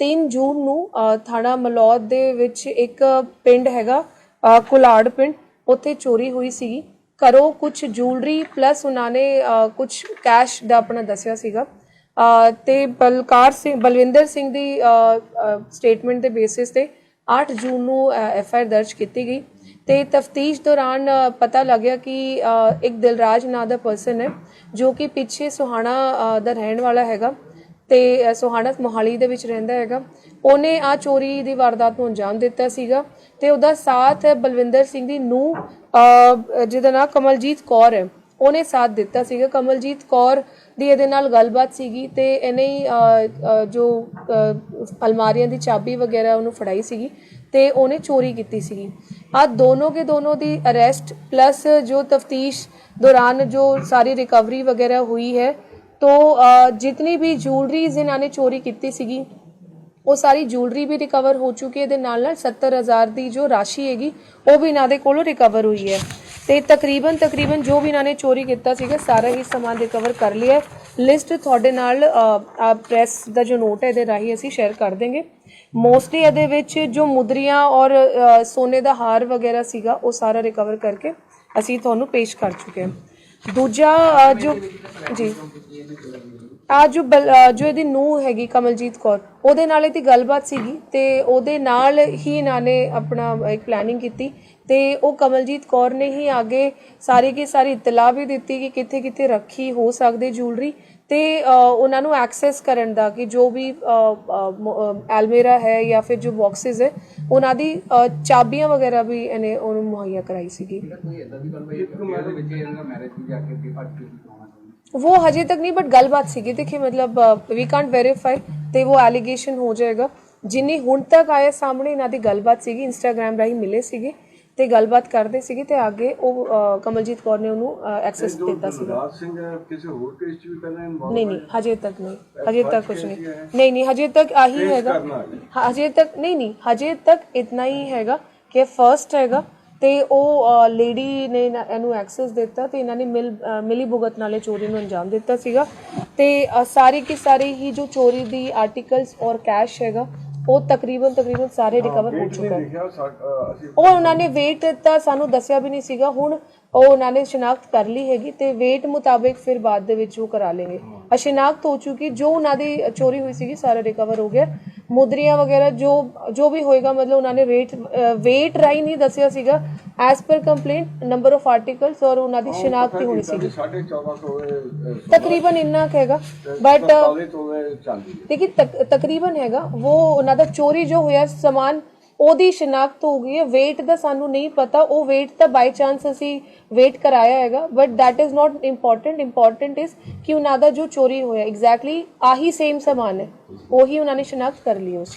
3 ਜੂਨ ਨੂੰ ਥਾਣਾ ਮਲੌਦ ਦੇ ਵਿੱਚ ਇੱਕ ਪਿੰਡ ਹੈਗਾ ਅ, ਕੁਲਾੜ ਪਿੰਡ ਉੱਥੇ ਚੋਰੀ ਹੋਈ ਸੀਗੀ। ਘਰੋਂ ਕੁਝ ਜੂਲਰੀ ਪਲੱਸ ਉਹਨਾਂ ਨੇ ਕੁਝ ਕੈਸ਼ ਦਾ ਆਪਣਾ ਦੱਸਿਆ ਸੀਗਾ। ਅ, ਤੇ ਬਲਕਾਰ ਸਿੰਘ ਬਲਵਿੰਦਰ ਸਿੰਘ ਦੀ ਸਟੇਟਮੈਂਟ ਦੇ ਬੇਸਿਸ ਤੇ 8 ਜੂਨ ਨੂੰ ਐਫ ਆਈ ਆਰ ਦਰਜ ਕੀਤੀ ਗਈ। ਤੇ ਤਫਤੀਸ਼ ਦੌਰਾਨ ਪਤਾ ਲੱਗਿਆ ਕਿ ਇੱਕ ਦਿਲਰਾਜ ਨਾਂ ਦਾ ਪਰਸਨ ਹੈ ਜੋ ਕਿ ਪਿੱਛੇ ਸੁਹਾਣਾ ਦਾ ਰਹਿਣ ਵਾਲਾ ਹੈਗਾ। ਤੇ ਸੋਹਾਣਾ ਮੋਹਾਲੀ ਦੇ ਵਿੱਚ ਰਹਿੰਦਾ ਹੈਗਾ। ਉਹਨੇ ਆ ਚੋਰੀ ਦੀ ਵਾਰਦਾਤ ਨੂੰ ਅੰਜਾਮ ਦਿੱਤਾ ਸੀਗਾ ਤੇ ਉਹਦਾ ਸਾਥ ਬਲਵਿੰਦਰ ਸਿੰਘ ਦੀ ਨੂੰ ਜਿਹਦਾ ਨਾਮ ਕਮਲਜੀਤ ਕੌਰ ਹੈ। ਉਹਨੇ ਸਾਥ ਦਿੱਤਾ ਸੀਗਾ। ਕਮਲਜੀਤ ਕੌਰ ਦੀ ਇਹਦੇ ਨਾਲ ਗੱਲਬਾਤ ਸੀਗੀ ਤੇ ਇਹਨੇ ਹੀ ਜੋ ਅਲਮਾਰੀਆਂ ਦੀ ਚਾਬੀ ਵਗੈਰਾ ਉਹਨੂੰ ਫੜਾਈ ਸੀਗੀ ਤੇ ਉਹਨੇ ਚੋਰੀ ਕੀਤੀ ਸੀਗੀ। ਆ ਦੋਨੋਂ ਕੇ ਦੋਨੋਂ ਦੀ ਅਰੈਸਟ, ਪਲੱਸ ਜੋ ਤਫਤੀਸ਼ ਦੌਰਾਨ ਜੋ ਸਾਰੀ ਰਿਕਵਰੀ ਵਗੈਰਾ ਹੋਈ ਹੈ तो अ, जितनी भी ज्वेलरीज इन्होंने चोरी ਕੀਤੀ ਸੀਗੀ ਉਹ ਸਾਰੀ ਜੁਐਲਰੀ ਵੀ ਰਿਕਵਰ ਹੋ ਚੁੱਕੀ ਹੈ ਦੇ ਨਾਲ ਨਾਲ 70000 ਦੀ ਜੋ ਰਾਸ਼ੀ ਹੈਗੀ ਉਹ ਵੀ ਇਹਨਾਂ ਦੇ ਕੋਲੋਂ ਰਿਕਵਰ ਹੋਈ ਹੈ ਤੇ ਤਕਰੀਬਨ ਤਕਰੀਬਨ ਜੋ ਵੀ ਇਹਨਾਂ ਨੇ ਚੋਰੀ ਕੀਤਾ ਸੀਗਾ ਸਾਰਾ ਹੀ ਸਮਾਨ ਰਿਕਵਰ ਕਰ ਲਿਆ ਹੈ ਲਿਸਟ ਤੁਹਾਡੇ ਨਾਲ ਆ ਪ੍ਰੈਸ ਦਾ ਜੋ ਨੋਟ ਹੈ ਇਹਦੇ ਰਾਹੀਂ ਅਸੀਂ ਸ਼ੇਅਰ ਕਰ ਦੇਂਗੇ ਮੋਸਟਲੀ ਇਹਦੇ ਵਿੱਚ ਜੋ ਮੁਦਰੀਆਂ ਔਰ ਅ, ਸੋਨੇ ਦਾ ਹਾਰ ਵਗੈਰਾ ਸੀਗਾ ਉਹ ਸਾਰਾ ਰਿਕਵਰ ਕਰਕੇ ਅਸੀਂ ਤੁਹਾਨੂੰ ਪੇਸ਼ ਕਰ ਚੁੱਕੇ ਹਾਂ ਦੂਜਾ ਅ, ਜੋ ਜੀ। ਆ ਜੋ ਬਲ- ਅ, ਜੋ ਇਹਦੀ ਨੂੰਹ ਹੈਗੀ ਕਮਲਜੀਤ ਕੌਰ ਉਹਦੇ ਨਾਲ ਇਹਦੀ ਗੱਲਬਾਤ ਸੀਗੀ ਤੇ ਉਹਦੇ ਨਾਲ ਹੀ ਇਹਨਾਂ ਨੇ ਆਪਣਾ ਇੱਕ ਪਲੈਨਿੰਗ ਕੀਤੀ ਤੇ ਉਹ ਕਮਲਜੀਤ ਕੌਰ ਨੇ ਹੀ ਅੱਗੇ ਸਾਰੀ ਕੀ ਸਾਰੀ ਇਤਲਾਹ ਵੀ ਦਿੱਤੀ ਕਿ ਕਿੱਥੇ ਕਿੱਥੇ ਰੱਖੀ ਹੋ ਸਕਦੀ ਜੁਐਲਰੀ ਤੇ ਉਹਨਾਂ ਨੂੰ ਐਕਸੈਸ ਕਰਨ ਦਾ ਕਿ ਜੋ ਵੀ ਐਲਮੇਰਾ ਹੈ ਜਾਂ ਫਿਰ ਜੋ ਬਾਕਸਸ ਹੈ ਉਹਨਾਂ ਦੀ ਚਾਬੀਆਂ ਵਗੈਰਾ ਵੀ ਇਹਨੇ ਉਹਨੂੰ ਮੁਹੱਈਆ ਕਰਾਈ ਸੀਗੀ। ਕੋਈ ਇਦਾਂ ਦੀ ਗੱਲ ਹੋਈ ਕਿ ਵਿੱਚ ਇਹਨਾਂ ਮੈਰਿਜ ਵੀ ਜਾ ਕੇ ਵੀ ਪਾਰਟੀ वो ਤੇ ਉਹ ਐਲੀਗੇਸ਼ਨ ਹੋ ਜਾਏਗਾ। ਜਿੰਨੀ ਹੁਣ ਤੱਕ ਆਏ ਸਾਹਮਣੇ ਇਹਨਾਂ ਦੀ ਗੱਲਬਾਤ ਸੀਗੀ ਇੰਸਟਾਗ੍ਰਾਮ ਰਾਹੀਂ ਮਿਲੇ ਸੀਗੇ। ਤੇ ਗੱਲਬਾਤ ਕਰਦੇ ਸੀਗੇ ਤੇ ਅੱਗੇ ਉਹ ਕਮਲਜੀਤ ਕੌਰ ਨੇ ਉਹਨੂੰ ਐਕਸੈਸ ਦਿੱਤਾ ਸੀਗਾ। ਰਾਜ ਸਿੰਘ ਕਿਸੇ ਹੋਰ ਕੇਸ ਚ ਵੀ ਪਹਿਲਾਂ ਇਨਵੋਲਵ ਨਹੀਂ ਨਹੀਂ ਹਜੇ ਤੱਕ ਨਹੀਂ ਹਜੇ ਤੱਕ ਕੁਝ ਨਹੀਂ। ਨਹੀਂ ਨਹੀਂ ਹਜੇ ਤੱਕ ਆਹੀ ਹੈਗਾ। ਹਜੇ ਤੱਕ ਨਹੀਂ ਨਹੀਂ ਹਜੇ ਤੱਕ ਇਤਨਾ ਹੀ ਹੈਗਾ ਕਿ ਫਰਸਟ ਹੈਗਾ ਤੇ ਉਹ ਲੇਡੀ ਨੇ ਇਹਨਾਂ- ਐਕਸੈਸ ਦਿੱਤਾ ਤੇ ਇਹਨਾਂ ਨੇ ਮਿਲ ਮਿਲੀ ਭੁਗਤ ਨਾਲੇ ਚੋਰੀ ਨੂੰ ਅੰਜਾਮ ਦਿੱਤਾ ਸੀਗਾ। ਤੇ ਸਾਰੀ ਕੀ ਸਾਰੀ ਹੀ ਜੋ ਚੋਰੀ ਦੀ ਆਰਟੀਕਲਸ ਔਰ ਕੈਸ਼ ਹੈਗਾ ਉਹ ਤਕਰੀਬਨ ਤਕਰੀਬਨ ਸਾਰੇ ਰਿਕਵਰ ਹੋ ਚੁੱਕਾ ਉਹ ਉਹਨਾਂ ਨੇ ਵੇਟ ਦਿੱਤਾ ਸਾਨੂੰ ਦੱਸਿਆ ਵੀ ਨਹੀਂ ਸੀਗਾ ਹੁਣ ਉਹ ਉਹਨਾਂ ਨੇ ਸ਼ਨਾਖਤ ਕਰ ਲਈ ਹੈਗੀ ਤੇ ਵੇਟ ਮੁਤਾਬਿਕ ਫਿਰ ਬਾਅਦ ਦੇ ਵਿੱਚ ਉਹ ਕਰਾ ਲੈਣਗੇ ਆ ਸ਼ਨਾਖਤ ਹੋ ਚੁੱਕੀ ਜੋ ਉਹਨਾਂ ਦੀ ਚੋਰੀ ਹੋਈ ਸੀਗੀ ਸਾਰਾ ਰਿਕਵਰ ਹੋ ਗਿਆ। ਮੁਦਰੀਆਂ ਵਗੈਰਾ ਜੋ ਜੋ ਵੀ ਹੋਏਗਾ ਮਤਲਬ ਉਹਨਾਂ ਨੇ ਰੇਟ ਵੇਟ ਰਾਈ ਨਹੀਂ ਦੱਸਿਆ ਸੀਗਾ। As per complaint number of articles ਔਰ ਉਹਨਾਂ ਦੀ ਸ਼ਨਾਖਤ ਹੋਣੀ ਸੀਗੀ। 14.5 ਤੋਲੇ ਤਕਰੀਬਨ ਇੰਨਾ ਹੈਗਾ ਬਟ 47 ਤੋਲੇ ਚਾਂਦੀ ਹੈ। ਦੇਖੀ ਤਕ- ਤਕਰੀਬਨ ਹੈਗਾ ਉਹ ਉਹਨਾਂ ਦਾ ਚੋਰੀ ਜੋ ਹੋਇਆ ਸਮਾਨ ਉਹਦੀ ਸ਼ਨਾਖਤ ਹੋ ਗਈ ਹੈ। Weight ਦਾ ਸਾਨੂੰ ਨਹੀਂ ਪਤਾ ਉਹ weight ਤਾਂ ਬਾਈ ਚਾਂਸ ਅਸੀਂ weight ਕਰਾਇਆ ਹੈਗਾ but that is not important. Important is ਕਿ ਉਹਨਾਂ ਦਾ ਜੋ ਚੋਰੀ ਹੋਇਆ ਐਗਜ਼ੈਕਟਲੀ ਆਹੀ ਸੇਮ ਸਮਾਨ ਹੈ। ਉਹੀ ਉਹਨਾਂ ਨੇ ਸ਼ਨਾਖਤ ਕਰ ਲਈ ਉਸ